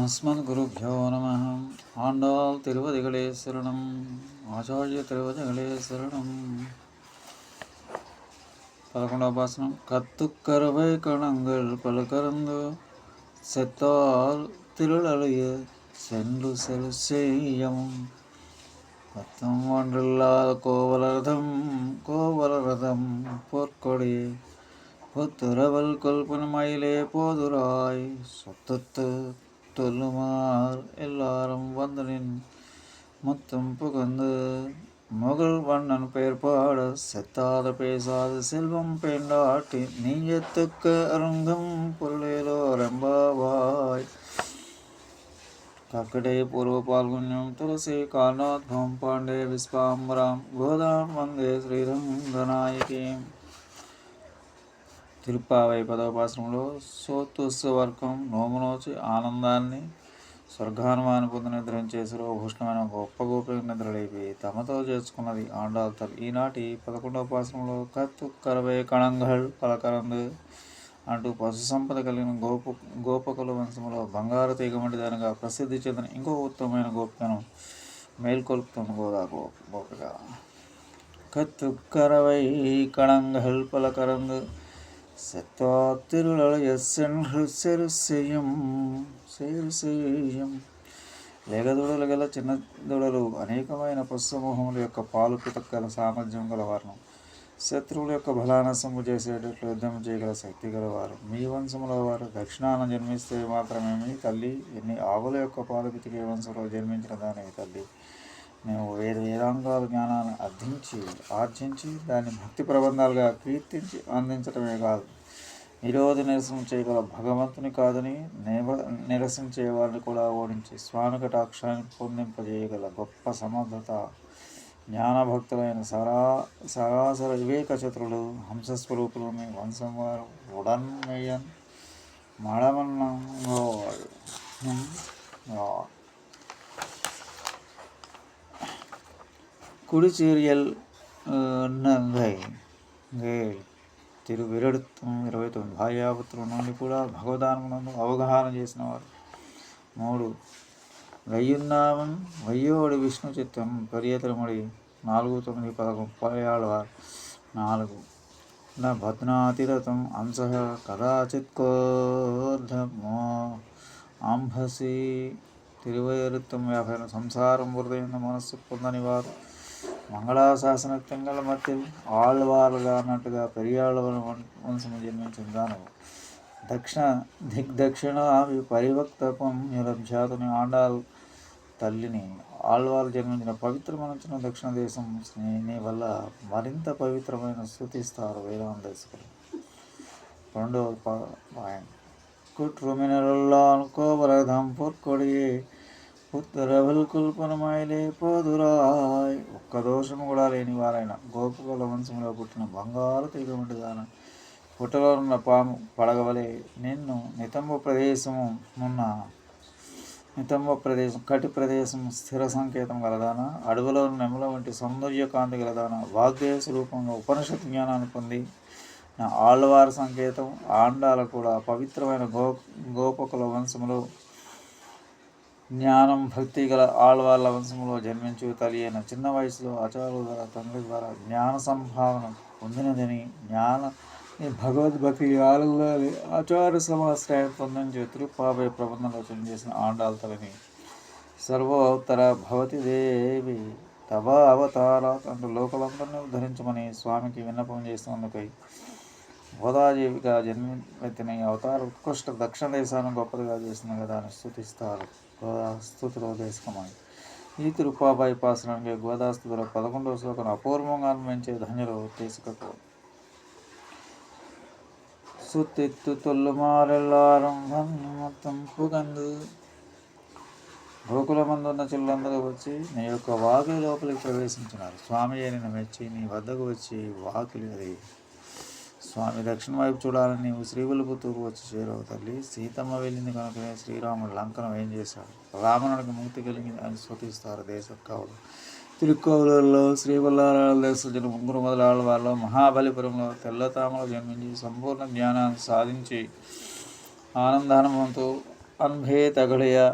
அஸ்மத் குருபியோ நம ஆண்டாள் திருவதிகளே சரணம் ஆச்சாரிய திருவதிகளே சரணம் பதకొండవ பாசனம் கத்துக்கருவை கணங்கள் பல கறந்து செத்தால் திருளழிய சென்று செல் செய்யும் பத்தம் ஒன்றில்லாத கோவலரதம் கோவலரதம் போர்க்கொடி புத்துறவல் கொல்பன் மயிலே போதுராய் சொத்தத்து தொல்லுமார் எல்லாரும் வந்தனின் முத்தம் புகந்து முகழ் வண்ணன் பெயர் பாட செத்தாத பேசாத செல்வம் பெண்டாட்டி நீயத்துக்கு அருங்கம் புள்ளேலோ ரெம்பாவாய் கக்கடே பூர்வ பால்குண்யம் துளசி கார்ணோத்பம் பாண்டே விஸ்வாம்பராம் கோதான் வந்தே ஸ்ரீரங்கநாயகீம் తిరుప్పావై పదోపాశ్రమంలో సోతుత్సవర్గం నోమునోచి ఆనందాన్ని స్వర్గానుమాని పొందిన నిద్రించే సురభూషణమైన గొప్ప గోపిక నిద్రలేపి తమతో చేసుకున్నది ఆండాల్తర్ ఈనాటి పదకొండవ పాసనంలో కత్తు కరవై కణంగల్ పలకరందు అంటూ పశు సంపద కలిగిన గోప గోపకుల వంశంలో బంగారు తీగమంటిదానిగా ప్రసిద్ధి చెందిన ఇంకో ఉత్తమమైన గోపికను మేల్కొల్పుతుంది గోదా గో గోపిక. కత్తు కరవై కణంగల్ పలకరందు செத்தா திருளய சென்று செரு செய்யும் సేరు చేయం లేగదూడలు గల చిన్న దూడలు అనేకమైన పశుసమూహముల యొక్క పాలు పితక్కల సామర్థ్యం గలవారు శత్రువుల యొక్క బలానసము చేసేటట్లు యుద్ధం చేయగల శక్తి గలవారు మీ వంశముల వారు దక్షిణాన జన్మిస్తే మాత్రమే మీ తల్లి ఎన్ని ఆవుల యొక్క పాలు పితికే వంశంలో జన్మించిన దాని తల్లి మేము వేరు వేదాంగాల జ్ఞానాన్ని అర్థించి ఆర్జించి దాన్ని భక్తి ప్రబంధాలుగా కీర్తించి అందించడమే కాదు. నిరోధ నిరసన చేయగల భగవంతుని కాదని నివ నిరసించే వారిని కూడా ఓడించి స్వామికటాక్షాన్ని పొందింపజేయగల గొప్ప సమర్థత జ్ఞానభక్తులైన సరా సరాసర వివేక చతురులు హంసస్వరూపులు మీ వంశం వారు ఉడన్మయ్యన్ మడమన్నవాడు కుడిచీరియల్ నంగై తిరు విరడుత్వం ఇరవై తొమ్మిది భార్యాపుత్రుల నుండి కూడా భగవదానమునందు అవగాహన చేసిన వారు మూడు వెయ్యున్నామం వయ్యోడి విష్ణు చిత్తం పర్యతనముడి. నాలుగు తొమ్మిది పదకొండు పయాళవారు నాలుగు. నా భద్నాతిరథం అంశ కదాచిత్కోర్ధమో అంభసి. తిరువైరుత్వం యాభై సంసారం హృదయం మనస్సు పొందని వారు మంగళాశాసన తింగళ మధ్య ఆళ్వారుగా అన్నట్టుగా పెరియాళ్ళవల వంశము జన్మించిన దానవు. దక్షిణ దిగ్దక్షిణ పరివక్తపం నిరభ్యాతని ఆండాల్ తల్లిని ఆళ్వారు జన్మించిన పవిత్రమైన దక్షిణ దేశం స్నేహిని వల్ల మరింత పవిత్రమైన స్థుతిస్తారు వేదాంతేశ్వరులు రెండవ పాయింట్. కుట్రుమినరుల్లో అనుకోవరదం పొర్కొడియే ఉత్తరవల్ కుల్పనమాయలే పోదురాయ్ ఒక్క దోషము కూడా లేని వారైన గోపుకుల వంశంలో పుట్టిన బంగారు తీగమంటి దాన పుట్టలో ఉన్న పాము పడగవలే. నిన్ను నితంబ ప్రదేశము ఉన్న నితంబ ప్రదేశం కటి ప్రదేశం స్థిర సంకేతం గలదాన అడవిలో నెమల వంటి సౌందర్య కాంతి గలదాన వాగ్దేశ రూపంగా ఉపనిషత్ జ్ఞానాన్ని పొంది నా ఆళ్ళవారి సంకేతం ఆండాల కూడా పవిత్రమైన గో గోపకుల వంశములో జ్ఞానం భక్తి గల ఆళ్వార్ల వంశంలో జన్మించు తల్లి అయిన చిన్న వయసులో ఆచార్యుల ద్వారా తండ్రి ద్వారా జ్ఞాన సంభావన పొందినదని జ్ఞాన భగవద్భక్తి ఆలుగాలి ఆచార్య సమాశ్రయం పొందించి తిరుపాపై రచన చేసిన ఆండాల తలని సర్వోత్తర భవతి దేవి తవ అవతార అంటూ లోకలందరినీ ఉద్ధరించమని స్వామికి విన్నపం చేస్తున్నందుకై గోదాదేవిగా జన్మెత్తిన అవతార ఉత్కృష్ట దక్షిణ దేశాన్ని గొప్పదిగా చేసిన కదా అని స్థుతిస్తారు. స్థుతిలో దేశకమని ఈ తిరుపాబాయి పాసనానికి గోదాస్తుల పదకొండవ శ్లోకం అపూర్వంగా అన్వయించే ధన్యులు తీసుకపో సుతిత్తు తొల్లుమారెల్లారం మొత్తం పుగందు. గోకులమందున్న చెల్లందరూ వచ్చి నీ యొక్క వాకిలి లోపలికి ప్రవేశించినారు. స్వామి అయిన మెచ్చి నీ వద్దకు వచ్చి వాకిలి అది స్వామి దక్షిణ వైపు చూడాలని నీవు శ్రీవల్లిపుత్తూరు వచ్చి చేరవు తల్లి. సీతమ్మ వెళ్ళింది కనుకనే శ్రీరాముడు లంకను ఏం చేశాడు? రావణుడికి ముక్తి కలిగింది అని స్థుతిస్తారు దేశ తిరుక్కోవులలో శ్రీవల్లారాల దేశం ముగ్గురు మొదలాళ్ళ వాళ్ళు మహాబలిపురంలో తెల్లతామలో జన్మించి సంపూర్ణ జ్ఞానాన్ని సాధించి ఆనందానుభవంతో అన్భే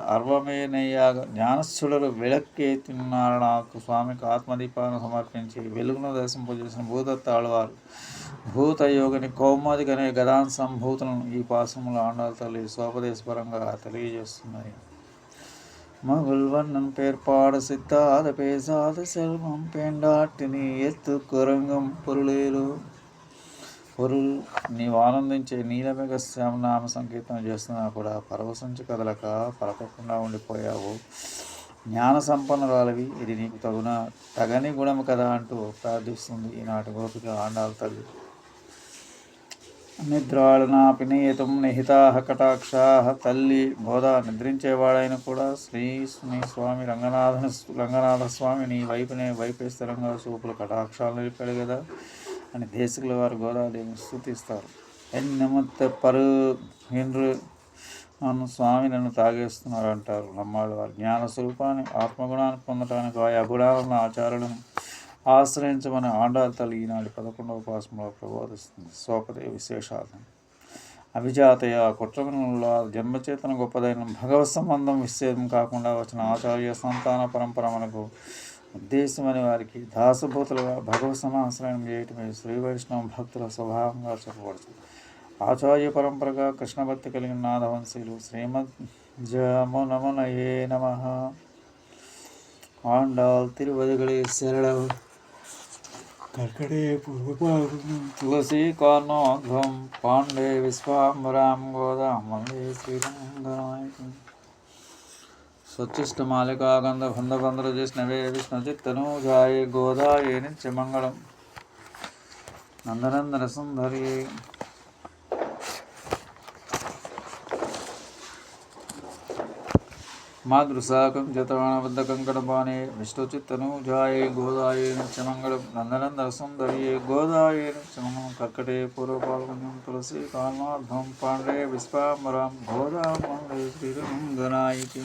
అర్వమేనయ్య జ్ఞానస్డలు జ్ఞానస్సుడలు నాకు స్వామికి ఆత్మదీపాలను సమర్పించి వెలుగును దర్శింపజేసిన భూదత్త ఆళ్వారు భూతయోగిని కౌమాదికి అనే గదాన్ సంభూతులను ఈ పాసములు ఆండాల తల్లి స్వోపదేశపరంగా తెలియజేస్తున్నాయి மகிழ்வண்ணன் பேர்பாடு சித்தாத பேசாத செல்வம் పేండాటిని ఎత్తు కొరంగం పొరులేలు పొరులు నీవు ఆనందించే నీలమేఘ శ్యామనామ సంకీర్తన చేస్తున్నా కూడా పరవశించి కదలక పలకకుండా ఉండిపోయావు జ్ఞాన సంపన్నురాలవి ఇది నీకు తగున. తగని గుణము కదా అంటూ ప్రార్థిస్తుంది. ఈనాటి గోపిక ఆండాల తల్లి. నిద్రాళనాపి నియతం నిహితాహ కటాక్షాహ తల్లి. బోధ నిద్రించేవాడైన కూడా శ్రీ శ్రీ స్వామి రంగనాథ రంగనాథ స్వామి నీ వైపునే వైపే స్థిరంగా చూపులు కటాక్షాలు నిలిపాడు కదా అని దేశకుల వారు గోదాదేవిని స్థుతిస్తారు. ఎన్నెమత్త పరు హిండ్రు నన్ను స్వామి నన్ను తాగేస్తున్నారు అంటారు నమ్మాళ్ళు వారు జ్ఞాన స్వరూపాన్ని ఆత్మగుణాన్ని పొందటానికి ఆయా గుణాలను ఆచారాలను ఆశ్రయించమని ఆండాల తల్లి ఈనాడు పదకొండవ పాసంలో ప్రబోధిస్తుంది. సోపదే విశేషాలను అభిజాతయ కుట్రములలో జన్మచేతన గొప్పదైన భగవత్ సంబంధం విచ్ఛేదం కాకుండా వచ్చిన ఆచార్య సంతాన పరంపర మనకు ఉద్దేశమని వారికి దాసభూతులుగా భగవత్ సమాశ్రయం చేయటమే శ్రీ వైష్ణవ భక్తుల స్వభావంగా చెప్పబడుతుంది. ఆచార్య పరంపరగా కృష్ణ భక్తి కలిగిన నాదవంశీలు శ్రీమద్ జమునమునయే నమ. ఆండాల్ తిరువదిగళి శరళ కర్కడే పూర్వపాదం తులసి కార్ణోధ్వం పాండే విశ్వాంబరాం గోదాం. వందే శ్రీరంగనాయకం. స్వచ్ఛిష్ట మాలికా గంధ బంధ బంధులు చేసినవే విష్ణు చిత్తను జాయే గోదాయే నిత్యమంగళం నందనందన సుందరి. మాతృశాకం జతవాణబద్ధ కంకణపాణే విష్ణుచిత్తనూజాయే గోదాయే నిత్యమంగళం నందనందన సుందరియే గోదాయే నిత్యమంగళం కర్కటే పూర్వపాల్గొన్యం తులసి కామార్థం పాండే విశ్వాంబరాం గోదాం వందే శ్రీరంగనాయికి